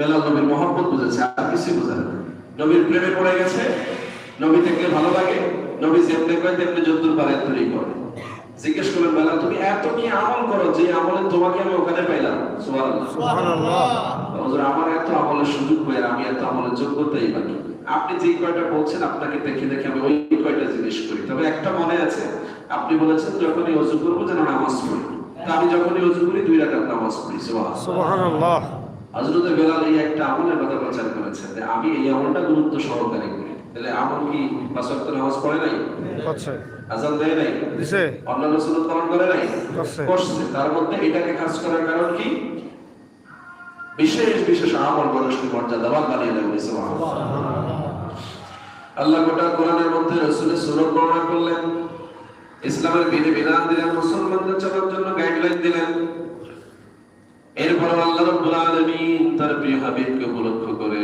বেলাল নবীর মহব্বত বুঝেছে আর কিছু বুঝে না। নবীর প্রেমে পড়ে গেছে নবী দেখলে ভালো লাগে নবী যেমনি কয় তেমনি যদ্দুর পারে তৈরি করে। জিজ্ঞেস করলেন বেলাল তুমি এত নিয়ে আমল করো যে আমলে তোমাকে আমি ওখানে পাইলাম? সুবহানাল্লাহ। আমার এত আমলের সুযোগ আমি এত আমলের যোগ্যতাই বাকি। আপনি যে কয়টা বলছেন আপনাকে দেখে দেখে আমি ওই কয়টা জিনিস করি। তবে একটা মনে আছে আপনি বলেছেন যখনই অজু করব যেন নামাজ পড়ি। আমি যখনই অজু করি দুই রাকাত নামাজ পড়ি সুবহানাল্লাহ। হযরতে বেলাল এই একটা আমলের কথা প্রচার করেছেন যে আমি এই আমলটা গুরুত্ব সহকারে করি। তাহলে আমল কি পাঁচ ওয়াক্ত নামাজ পড়ে নাই? আজান দেয় নাই? অন্যান্য সুন্নত পালন করে নাই? করছে। তার মধ্যে এটাকে কাজ করার কারণ কি? বিশেষ বিশেষ আমল মানুষকে মর্যাদাবান বানিয়ে দেবে সুবহানাল্লাহ। আল্লাহ গোটা কোরআনের মধ্যে রসুলের সুরত বর্ণনা করলেন। ইসলামের বিধি বিধান দিলেন মুসলমানদের চলার জন্য গাইডলাইন দিলেন। এরপর আল্লাহ রাব্বুল আলামিন তার প্রিয় হাবিবকে উপলক্ষ করে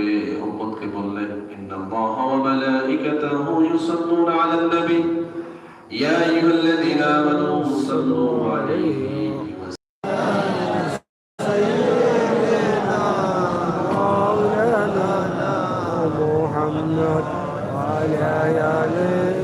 উম্মতকে বললেন ইন্নাল্লাহা ওয়া মালাইকাতাহু ইউসাল্লুনা আলান নবী ইয়া আইয়ুহাল্লাযীনা আমানু সাল্লু আলাইহি ওয়া مولانا محمد وعلى آله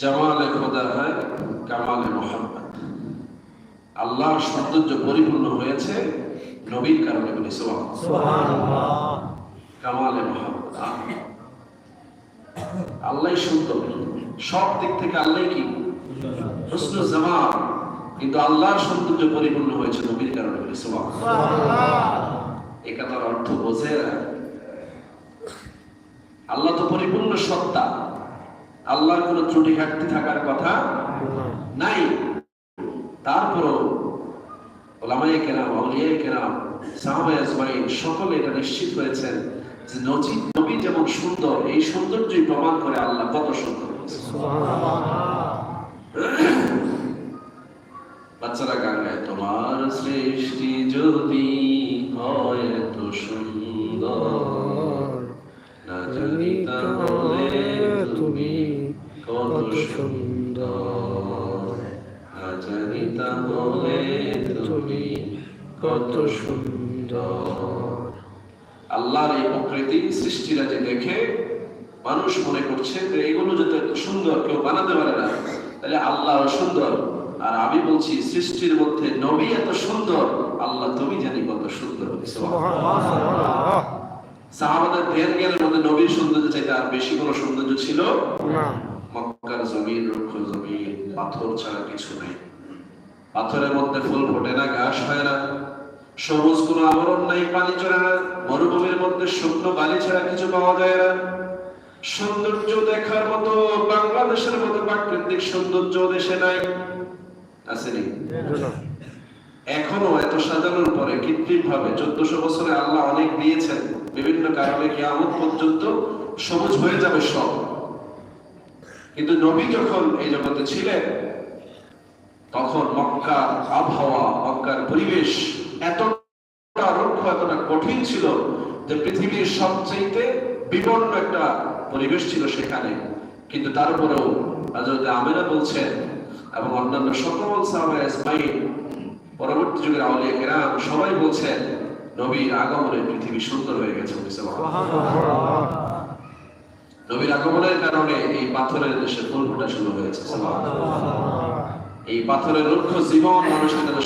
জামালে খোদা হয় কামালে মোহাম্মদ। আল্লাহর সৌন্দর্য পরিপূর্ণ হয়েছে নবীর কারণে বলি সুবহানাল্লাহ। সুবহানাল্লাহ। কামালে মোহাম্মদ আল্লাহ সুন্দর। সব দিক থেকে আল্লাহ কি? কিন্তু আল্লাহর সৌন্দর্য পরিপূর্ণ হয়েছে নবীর কারণে বলি সুবহানাল্লাহ। এ কথার অর্থ বোঝে না। আল্লাহ তো পরিপূর্ণ সত্তা। আল্লাহর কোনো ত্রুটি ঘাটতি থাকার কথা নাই। তারপরও ওলামায়ে কেরাম, আউলিয়ায়ে কেরাম আজমাইন সকলে এটা নিশ্চিত হয়েছেন যে নজি নবী যেমন সুন্দর, এই সৌন্দর্যই প্রমাণ করে আল্লাহ কত সুন্দর। বাচ্চারা গান গায় তোমার সৃষ্টি যদি হয় এত সুন্দর। তুমি কত সুন্দর। তুমি কত সুন্দর। আল্লাহর এই প্রকৃতি সৃষ্টিরা যে দেখে মানুষ মনে করছে যে এগুলো যদি এত সুন্দর কেউ বানাতে পারে না তাহলে আল্লাহ সুন্দর। আর আমি বলছি সৃষ্টির মধ্যে নবী এত সুন্দর আল্লাহ তুমি জানি কত সুন্দর। সুবহানাল্লাহ। সাহাবাদের জ্ঞানের মধ্যে নবীর সৌন্দর্য চাইতে আর বেশি কোনো সৌন্দর্য ছিল? না। মক্কার জমিন রুক্ষ জমিন পাথর ছাড়া কিছু নেই। পাথরের মধ্যে ফুল ফোটে না ঘাস হয় না। সবুজ কোনো আবরণ নাই পানি চড়ে না। মরুভূমির মধ্যে শুকনো বালি ছাড়া কিছু পাওয়া যায় না। সৌন্দর্য দেখার মতো বাংলাদেশের মতো প্রাকৃতিক সৌন্দর্য দেশে নাই। আসেনি? এখনও এত সাজানোর পরে কৃত্রিম ভাবে চোদ্দশো বছরে আল্লাহ অনেক দিয়েছেন। বিভিন্ন কারণে কিয়ামত পর্যন্ত সবুজ হয়ে যাবে সব। কিন্তু নবী যখন এই জগতে ছিলেন, তখন মক্কার আবহাওয়া, মক্কার পরিবেশ এতটা রুক্ষ, এতটা কঠিন ছিল যে পৃথিবীর সবচেয়ে বিপন্ন একটা পরিবেশ ছিল সেখানে। কিন্তু তারপরেও হযরত আমেনা বলছেন এবং অন্যান্য সকল সাহাবায়ে পরবর্তী যুগের আউলিয়া কেরাম সবাই বলছেন নবীর আগমনে পৃথিবী সুন্দর হয়ে গেছে নবীর আগমনের কারণে এই পাথরের দেশে ফুল ফোটা শুরু হয়েছে এই পাথরের রুক্ষ জীবন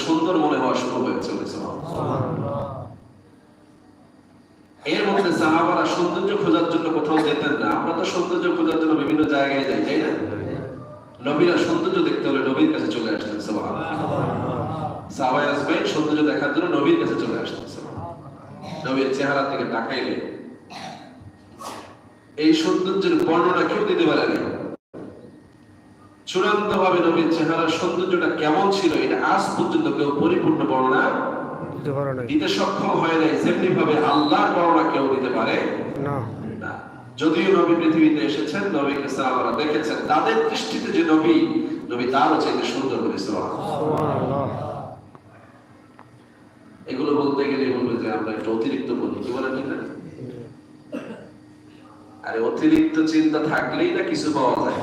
সুন্দর মনে হওয়া শুরু হয়েছে এর মধ্যে সাহাবারা সৌন্দর্য খোঁজার জন্য কোথাও যেতেন না। আমরা তো সৌন্দর্য খোঁজার জন্য বিভিন্ন জায়গায় যাই তাই না? নবীরা সৌন্দর্য দেখতে হলে নবীর কাছে চলে আসতেন সাহাবাই আসবেন সৌন্দর্য দেখার জন্য নবীর কাছে চলে আসতেন নবীর চেহারা থেকে তাকাইলে এই সৌন্দর্যের বর্ণনা কেউ দিতে পারেনি চূড়ান্ত ভাবে নবীর চেহারার সৌন্দর্যটা কেমন ছিল এটা আজ পর্যন্ত কেউ পরিপূর্ণ বর্ণনা দিতে পারো সক্ষম হয় নাই যেমনি ভাবে আল্লাহর বর্ণনা কেউ দিতে পারে না। না। যদিও নবী পৃথিবীতে এসেছেন নবীকে সাহাবারা দেখেছেন তাদের দৃষ্টিতে যে নবী নবী তারও চাইতে সুন্দর করে সুবহানাল্লাহ। এগুলো বলতে গেলে বলবে যে আমরা একটু অতিরিক্ত বলি কি ঠিক না আরে অতিরিক্ত চিন্তা থাকলেই না কিছু পাওয়া যায়।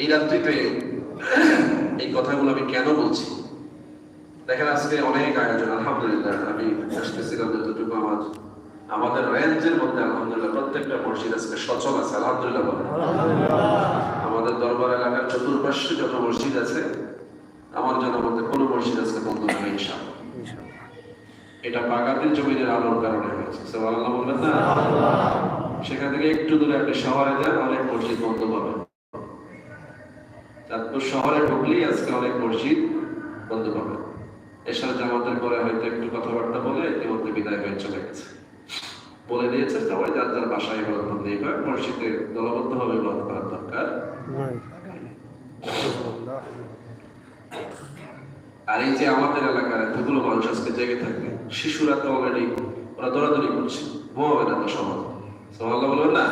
এই রাত্রিতে এই কথাগুলো আমি কেন বলছি? দেখেন আজকে অনেক আয়োজন আলহামদুলিল্লাহ। আমি আসতেছিলাম যতটুকু আমার আমাদের রেঞ্জের মধ্যে আলহামদুলিল্লাহ প্রত্যেকটা মসজিদ আজকে সচল আছে আলহামদুলিল্লাহ আমাদের দরবার এলাকার চতুর্পাশে যত মসজিদ আছে আমার জানার মধ্যে কোনো মসজিদ আজকে বন্ধ নেই ইনশাআল্লাহ। এটা বাগাতের জমিনের আলোর কারণে হয়েছে সুবহানাল্লাহ বলবেন না? সেখান থেকে একটু দূরে আপনি শহরে যান অনেক মসজিদ বন্ধ পাবেন। চাঁদপুর শহরে ঢুকলেই আজকে অনেক মসজিদ বন্ধ পাবেন। এসব জামাতের পরে হয়তো একটু কথাবার্তা বলে ইতিমধ্যে বিদায় হয়ে চলে গেছে। বলে দিয়েছে সবাই যার যার বাসায় ইবাদত বন্দী করে মসজিদে দলবদ্ধ ভাবে ইবাদত করার দরকার। আর এই যে আমাদের এলাকার এতগুলো মানুষ আজকে জেগে থাকবে শিশুরা তো অলরেডি ওরা দৌড়াদৌড়ি করছে ঘুমাবে না তো সমাজ বলবেন না?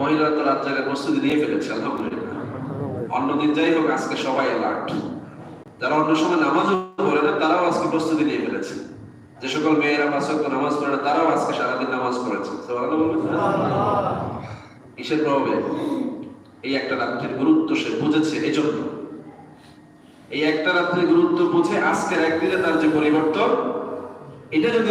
মহিলারা তো রাত প্রস্তুতি নিয়ে ফেলেছে আলহামদুলিল্লাহ। অন্যদিন যাই হোক আজকে সবাই অ্যালার্ট যারা অন্য সময় নামাজও পড়ে না তারাও আজকে প্রস্তুতি নিয়ে ফেলেছে। যে সকল মেয়েরা পাঁচ নামাজ পড়ে না তারাও আজকে সারাদিন নামাজ পড়েছে। কিসের প্রভাবে? এই একটা রাত্রির গুরুত্ব সে বুঝেছে এই জন্য এই একটা রাত্রির গুরুত্ব বুঝে আজকের একদিনে তার যে পরিবর্তন এটা যদি